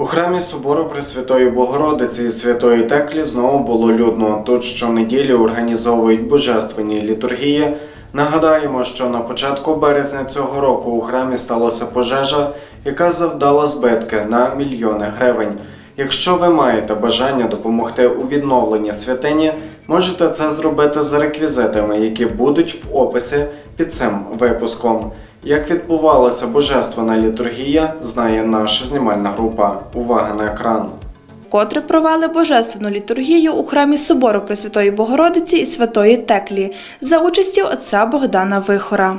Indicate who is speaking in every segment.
Speaker 1: У храмі собору Пресвятої Богородиці і Святої Теклі знову було людно. Тут щонеділі організовують божественні літургії. Нагадаємо, що на початку березня цього року у храмі сталася пожежа, яка завдала збитки на мільйони гривень. Якщо ви маєте бажання допомогти у відновленні святині, можете це зробити за реквізитами, які будуть в описі під цим випуском. Як відбувалася божественна літургія, знає наша знімальна група. Увага на екран.
Speaker 2: Котре провели божественну літургію у храмі собору Пресвятої Богородиці і Святої Теклі за участю отця Богдана Вихора.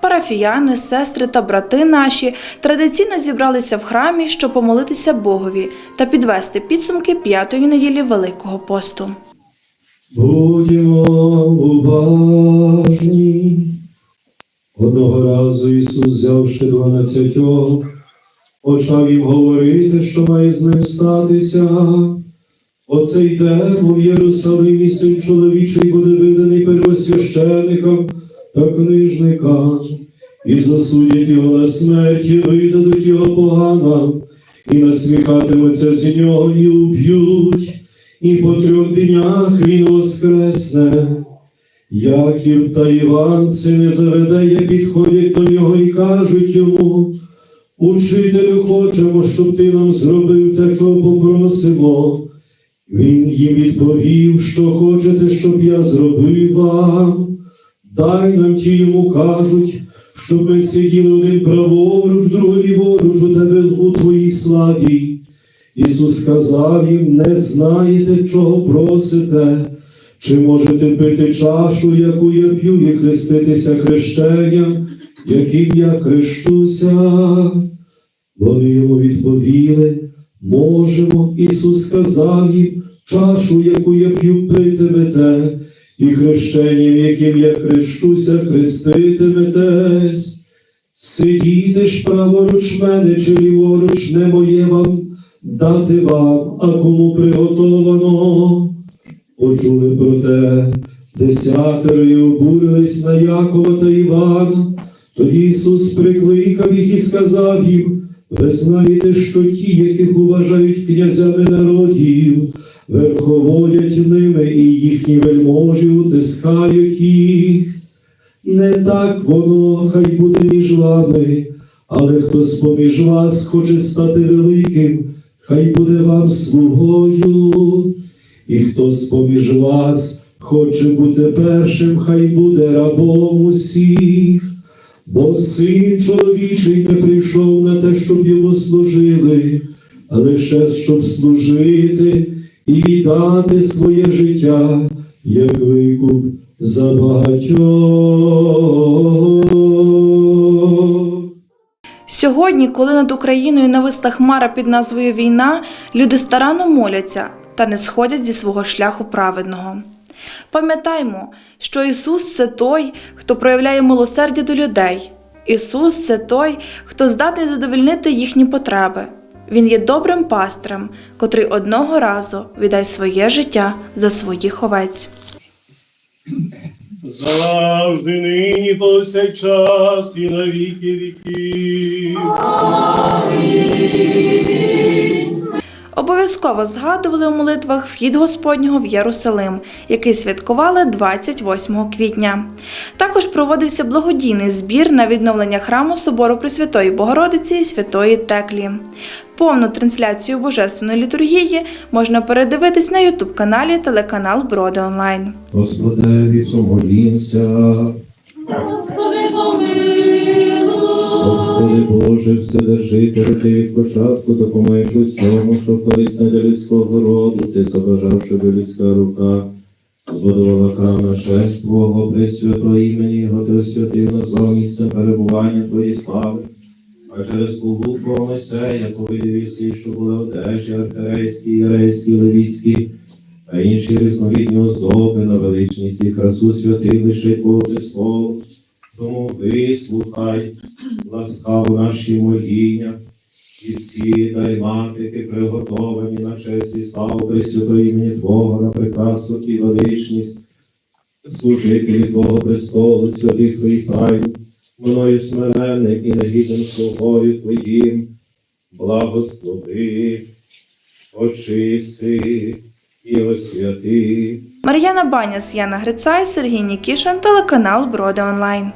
Speaker 2: Парафіяни, сестри та брати наші традиційно зібралися в храмі, щоб помолитися Богові та підвести підсумки п'ятої неділі Великого посту.
Speaker 3: Будьмо уважні. Одного разу Ісус, взявши дванадцятьох, почав їм говорити, що має з ним статися. Оце йде, в Єрусалимі син чоловічий буде виданий первосвященикам та книжникам, і засудять його на смерть, і видадуть його поганам, і насміхатимуться з нього, і уб'ють і по трьох днях він воскресне. Яків та Іван, сини Заведея, підходять до нього і кажуть йому, Учителю, хочемо, щоб ти нам зробив те, чого попросимо. Він їм відповів, що хочете, щоб я зробив вам. Дай нам ті йому кажуть, щоб ми сиділи один праворуч, другий ліворуч у тебе у твоїй славі. Ісус сказав їм, не знаєте, чого просите, чи можете пити чашу, яку я п'ю, і хреститися хрещенням, яким я хрещуся. Вони йому відповіли, можемо. Ісус сказав їм, чашу, яку я п'ю, питимете, і хрещенням, яким я хрещуся, хреститиметесь. Сидіти ж праворуч мене, чи ліворуч не моє вам дати вам, а кому приготовано. Почули про те, десятеро обурились на Якова та Івана. Тоді Ісус прикликав їх і сказав їм, ви знаєте, що ті, яких уважають князями народів, верховодять ними і їхні вельможі утискають їх. Не так воно хай буде між вами, але хто з-поміж вас хоче стати великим, хай буде вам слугою, і хто з-поміж вас хоче бути першим, хай буде рабом усіх, бо син чоловічий не прийшов на те, щоб йому служили, а лише щоб служити і віддати своє життя, як викуп за багатьох.
Speaker 2: Сьогодні, коли над Україною нависла хмара під назвою Війна, люди старанно моляться та не сходять зі свого шляху праведного. Пам'ятаймо, що Ісус це той, хто проявляє милосердя до людей. Ісус це той, хто здатний задовольнити їхні потреби. Він є добрим пастирем, котрий одного разу віддасть своє життя за своїх овець.
Speaker 3: Завжди нині повсякчас і на віки віків.
Speaker 2: Обов'язково згадували у молитвах вхід Господнього в Єрусалим, який святкували 28 квітня. Також проводився благодійний збір на відновлення храму собору Пресвятої Богородиці і Святої Теклі. Повну трансляцію божественної літургії можна передивитись на ютуб каналі телеканал Броди Онлайн.
Speaker 4: Господи.
Speaker 3: Господи Боже, Вседержитель, ти від початку допомагаєш усьому, що корисно для людського роду, ти забажав, щоб людська рука збудувала храм нашествого, Пресвятого імені Його, ти освятив на зло місце перебування Твоєї слави. А через слугу Твого Месея, повидів всі, що були одежі, архерейські, єрейські, левіцькі, а інші різновидні оздоби на величність і красу святилище Твого Христову. Тому вислухай ласкаво наші моління, і всі дай матики приготовані на честь і славу Пресвятої імені Твого, на прекрасну і величність, служителі Твого престолу, святих Твоїх тайн, мною смиренним і негідним слугою Твоїм,
Speaker 4: благослови, очисти і освяти.
Speaker 2: Мар'яна Баняс, Яна Грицай, Сергій Нікішин, телеканал Броди Онлайн.